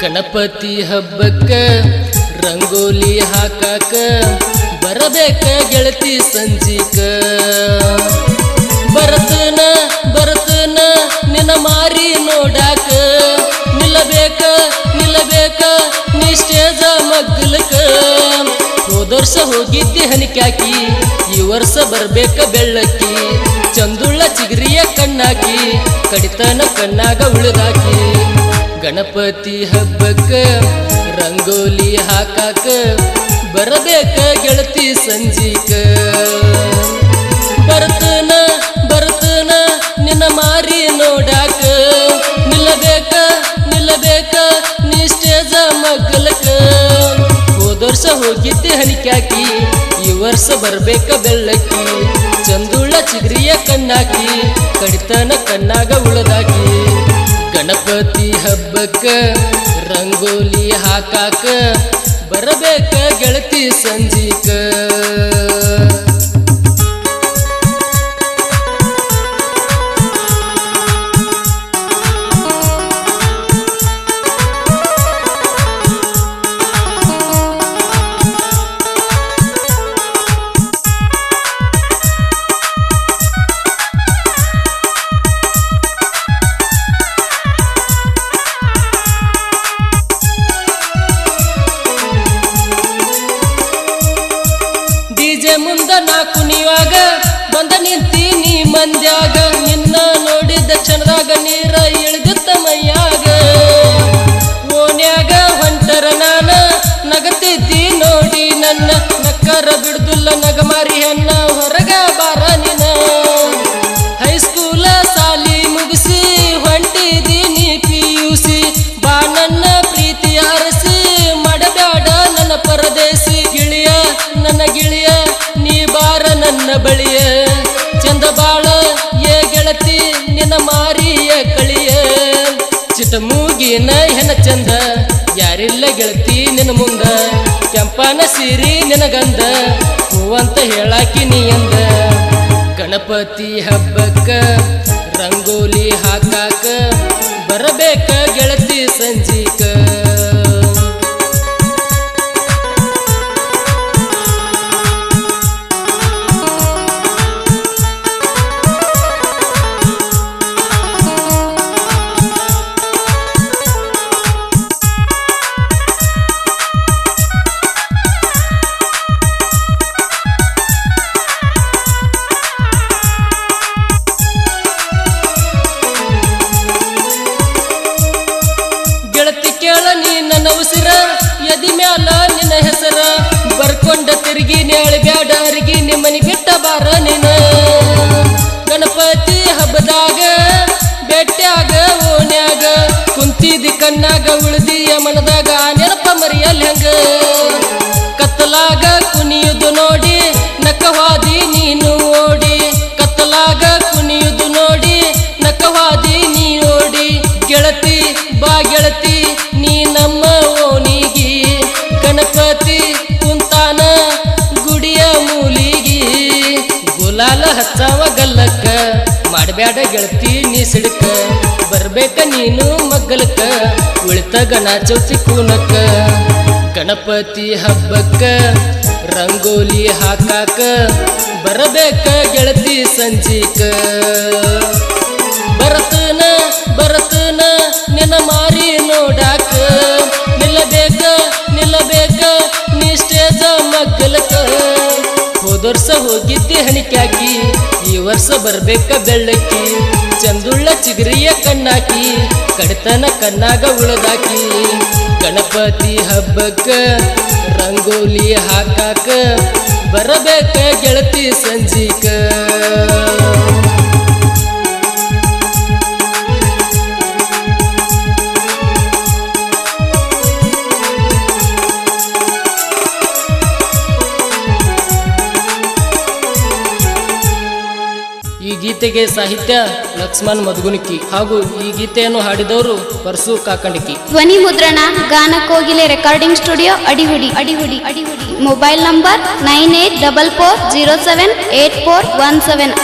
ಗಣಪತಿ ಹಬ್ಬಕ್ಕ ರಂಗೋಲಿ ಹಾಕಾಕ ಬರಬೇಕ ಗೆಳತಿ ಸಂಜಿಕ. ಬರತನ ಬರತನ, ನಿನ್ನ ಮಾರಿ ನೋಡಾಕ. ನಿಲ್ಲಬೇಕ ನಿಲ್ಲಬೇಕ ನೀ ಸ್ಟೇಜ ಹೋದ ವರ್ಷ ಹೋಗಿದ್ದಿ ಹನಿಕಾಕಿ ಈ ವರ್ಷ ಬರ್ಬೇಕ ಬೆಳ್ಳಕ್ಕಿ. ಚಂದುಳ್ಳ ಚಿಗರಿಯ ಕಣ್ಣಾಕಿ, ಕಡಿತನ ಕಣ್ಣಾಗ ಉಳಿದಾಕಿ. ಗಣಪತಿ ಹಬ್ಬಕ್ಕ ರಂಗೋಲಿ ಹಾಕಾಕ ಬರಬೇಕ ಗೆಳತಿ ಸಂಜಿಕ. ಬರ್ತನ ಬರ್ತನ ನಿನ್ನ ಮಾರಿ ನೋಡಾಕ ನಿಲ್ಲಬೇಕ ನಿಲ್ಲಬೇಕ, ನೀ ಸ್ಟೇಜ ಮಗ್ಗಲಕ ಹೋದ ವರ್ಷ ಹೋಗಿದ್ದೆ ಹನಿಕಾಕಿ ಈ ವರ್ಷ ಬರ್ಬೇಕ ಬೆಳ್ಳಕ್ಕಿ. ಚಂದುಳ್ಳ ಚಿಗ್ರಿಯ ಕಣ್ಣಾಕಿ, ಕಡಿತನ ಕಣ್ಣಾಗ ಉಳದಾಕಿ. ಗಣಪತಿ ಹಬ್ಬಕ್ಕ ರಂಗೋಲಿ ಹಾಕಾಕ ಬರಬೇಕ ಗೆಳತಿ ಸಂಜಿಕ. ಮಂದ್ಯಾಗ ನಿನ್ನ ನೋಡಿದ ಚಂದ್ರಾಗ ನೀರ ಇಳಿದಿತ್ತ ಮೈಯಾಗ. ಓನ್ಯಾಗ ಹೊಂಟರ ನಾನ, ನಗತಿದ್ದಿ ನೋಡಿ ನನ್ನ ನಕ್ಕರ ಬಿಡ್ದುಲ್ಲ, ನಗಮಾರಿ ಹೆಣ್ಣ ಹೊರಗ ಬಾರ ನಿನ. ಹೈಸ್ಕೂಲ ಸಾಲಿ ಮುಗಿಸಿ ಹೊಂಟಿದೀನಿ ಪಿ ಯು ಸಿ ಬಾ ನನ್ನ ಪ್ರೀತಿ ಆರಿಸಿ ಮಾಡಬೇಡ ನನ್ನ ಪರದೇಸಿ, ಗಿಳಿಯ, ನನ್ನ ಗಿಳಿಯ, ನೀ ಬಾರ ನನ್ನ ಬಳಿಯ. ಚಂದ ಬಾಳ ಚಿಟಮೂಗಿನ ಹೆನ ಚಂದ? ಯಾರಿಲ್ಲ ಗೆಳತಿ ನಿನ್ನ ಮುಂದ? ಕೆಂಪನ ಸಿರಿ ನಿನಗಂದ? ಹೂವಂತ ಹೇಳಾಕಿ ನೀ ಅಂದ? ಗಣಪತಿ ಹಬ್ಬಕ್ಕ ರಂಗೋಲಿ ಹಾಕಾಕ ಬರಬೇಕ ಗೆಳತಿ ಸಂಜಿಕ? ನನ್ನ ಉಸಿರ ಎದಿ ಮ್ಯಾಲ ನಿನ್ನ ಹೆಸರ. ಬರ್ಕೊಂಡ ತಿರುಗಿ ಬ್ಯಾಡ, ಅರಿಗಿ ನಿಮ್ಮನಿ ಬಿಟ್ಟ ಬಾರ ನಿನ. ಗಣಪತಿ ಹಬ್ಬದಾಗ ಬೆಟ್ಟ್ಯಾಗ ಓನ್ಯಾಗ ಕುಂತಿದಿ ಕಣ್ಣಾಗ, ಉಳ್ದಿಯ ಮನದಾಗ ನೆನಪ ಮರಿಯಲ್ ಹೆಂಗ. ಕತ್ತಲಾಗ ಕುಣಿಯುದು ನೋಡಿ ಮಾಡಬ್ಯಾಡ ಗೆಳತಿ, ನೀ ಸಿಡಕ. ಬರ್ಬೇಕ ನೀನು ಮಗ್ಗಲಕ್ಕ, ಉಳಿತ ಗಣ ಚೌತಿ ಕೂನಕ್ಕ. ಗಣಪತಿ ಹಬ್ಬಕ್ಕ ರಂಗೋಲಿ ಹಾಕಾಕ ಬರಬೇಕ ಗೆಳತಿ ಸಂಜಿಕ ಬರತನ ಬರತನ ನಿನ್ನ ಮಾರಿ ನೋಡಾಕ ವರ್ಷ ಹೋಗಿದ್ದೆ ಹಣಿಕ್ಯಾಕಿ, ಈ ವರ್ಷ ಬರ್ಬೇಕ ಬೆಳ್ಳಕ್ಕಿ, ಚಂದುಳ್ಳ ಚಿಗರಿಯ ಕಣ್ಣಾಕಿ, ಕಡತನ ಕಣ್ಣಾಗ ಉಳದಾಕಿ, ಗಣಪತಿ ಹಬ್ಬಕ್ಕ ರಂಗೋಲಿ ಹಾಕಾಕ, ಬರಬೇಕ ಗೆಳತಿ ಸಂಜಿಕ. ಗೀತೆಗೆ ಸಾಹಿತ್ಯ, ಲಕ್ಷ್ಮಣ್ ಮಧುಗುನಿಕಿ ಹಾಗೂ ಈ ಗೀತೆಯನ್ನು ಹಾಡಿದವರು ಪರಸು ಕಾಕಂಡಿಕಿ ಧ್ವನಿ ಮುದ್ರಣ, ಗಾನ ಕೋಗಿಲೆ ರೆಕಾರ್ಡಿಂಗ್ ಸ್ಟುಡಿಯೋ, ಅಡಿಹುಡಿ ಅಡಿಹುಡಿ Adihudi. Mobile number nine eight double four zero seven eight four one seven.